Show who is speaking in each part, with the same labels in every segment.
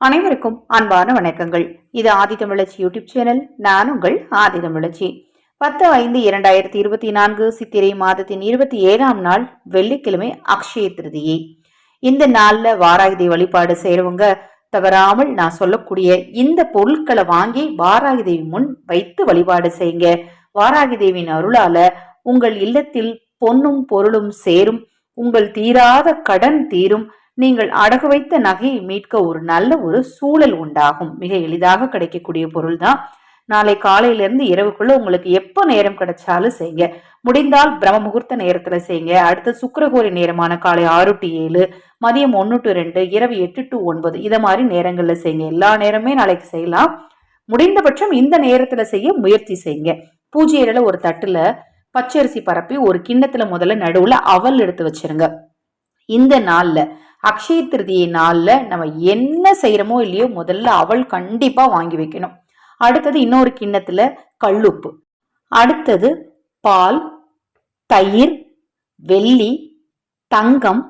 Speaker 1: அனைவருக்கும் அன்பான வணக்கங்கள். இது ஆதித்தமிழச்சி யூடியூப் சேனல் நான் உங்கள் ஆதித்தமிழச்சி பத்து ஐந்து இரண்டாயிரத்தி இருபத்தி நான்கு சித்திரை மாதத்தின் இருபத்தி ஏழாம் நாள் வெள்ளிக்கிழமை அக்ஷய திருதியை. இந்த நாளில் வாராகிதை வழிபாடு செய்கிறவங்க தவறாமல் நான் சொல்லக்கூடிய இந்த பொருட்களை வாங்கி வாராகி தேவி முன் வைத்து வழிபாடு செய்யுங்க. வாராகி தேவியின் அருளால உங்கள் இல்லத்தில் பொன்னும் பொருளும் சேரும். உங்கள் தீராத கடன் தீரும். நீங்கள் அடகு வைத்த நகையை மீட்க ஒரு நல்ல ஒரு சூழல் உண்டாகும். மிக எளிதாக கிடைக்கக்கூடிய பொருள் தான் நாளை காலையிலிருந்து இரவுக்குள்ள உங்களுக்கு எப்போ நேரம் கிடைச்சாலும் செய்யுங்க. முடிந்தால் பிரம்ம முகூர்த்த நேரத்துல செய்யுங்க. அடுத்த சுக்கரகோரி நேரமான காலை ஆறு டு ஏழு மதியம் ஒன்று டு ரெண்டு இரவு எட்டு டு ஒன்பது. இதை மாதிரி நேரங்கள்ல செய்யுங்க. எல்லா நேரமே நாளைக்கு செய்யலாம். முடிந்தபட்சம் இந்த நேரத்துல செய்ய முயற்சி செய்யுங்க. பூஜையில ஒரு தட்டுல பச்சரிசி பரப்பி ஒரு கிண்ணத்துல முதல்ல நடுவுல அவல் எடுத்து வச்சிருங்க. இந்த நாள்ல அக்ஷய திருதியை நாளில் நம்ம என்ன செய்கிறோமோ இல்லையோ முதல்ல அவள் கண்டிப்பாக வாங்கி வைக்கணும். அடுத்தது இன்னொரு கிண்ணத்தில் கல்லுப்பு. அடுத்தது பால் தயிர் வெள்ளி தங்கம்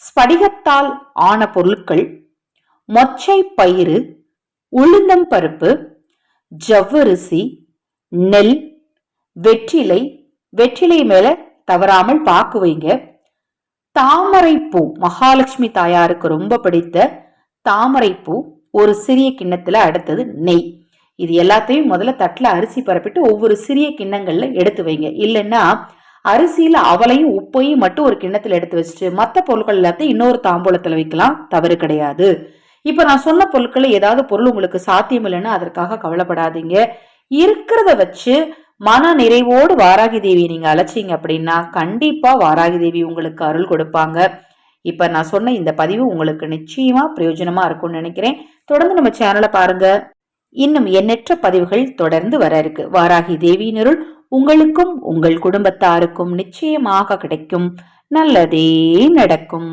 Speaker 1: ஸ்படிகத்தால் ஆன பொருட்கள் மொச்சை பயிறு உளுந்தம் பருப்பு ஜவ்வரிசி நெல் வெற்றிலை. வெற்றிலை மேலே தவறாமல் பாக்கு வைங்க. தாமரைப்பூ மகாலட்சுமி தாயாருக்கு ரொம்ப பிடித்த தாமரைப்பூ ஒரு சிறிய கிண்ணத்துல அடுத்தது நெய். இது எல்லாத்தையும் முதல்ல தட்டில் அரிசி பரப்பிட்டு ஒவ்வொரு சிறிய கிண்ணங்கள்ல எடுத்து வைங்க. இல்லைன்னா அரிசியில அவளையும் உப்பையும் மட்டும் ஒரு கிண்ணத்துல எடுத்து வச்சுட்டு மற்ற பொருட்கள் எல்லாத்தையும் இன்னொரு தாம்பூலத்துல வைக்கலாம் தவறு கிடையாது. இப்ப நான் சொன்ன பொருட்கள் ஏதாவது பொருள் உங்களுக்கு சாத்தியம் இல்லைன்னா அதற்காக கவலைப்படாதீங்க. இருக்கிறத வச்சு மன நிறைவோடு வாராகி தேவி நீங்க அழைச்சிங்க அப்படின்னா கண்டிப்பா வாராகி தேவி உங்களுக்கு அருள் கொடுப்பாங்க. இப்ப நான் சொன்ன இந்த பதிவு உங்களுக்கு நிச்சயமா பிரயோஜனமா இருக்கும்னு நினைக்கிறேன். தொடர்ந்து நம்ம சேனலை பாருங்க. இன்னும் எண்ணற்ற பதிவுகள் தொடர்ந்து வர இருக்கு. வாராகி தேவியினருள் உங்களுக்கும் உங்கள் குடும்பத்தாருக்கும் நிச்சயமாக கிடைக்கும். நல்லதே நடக்கும்.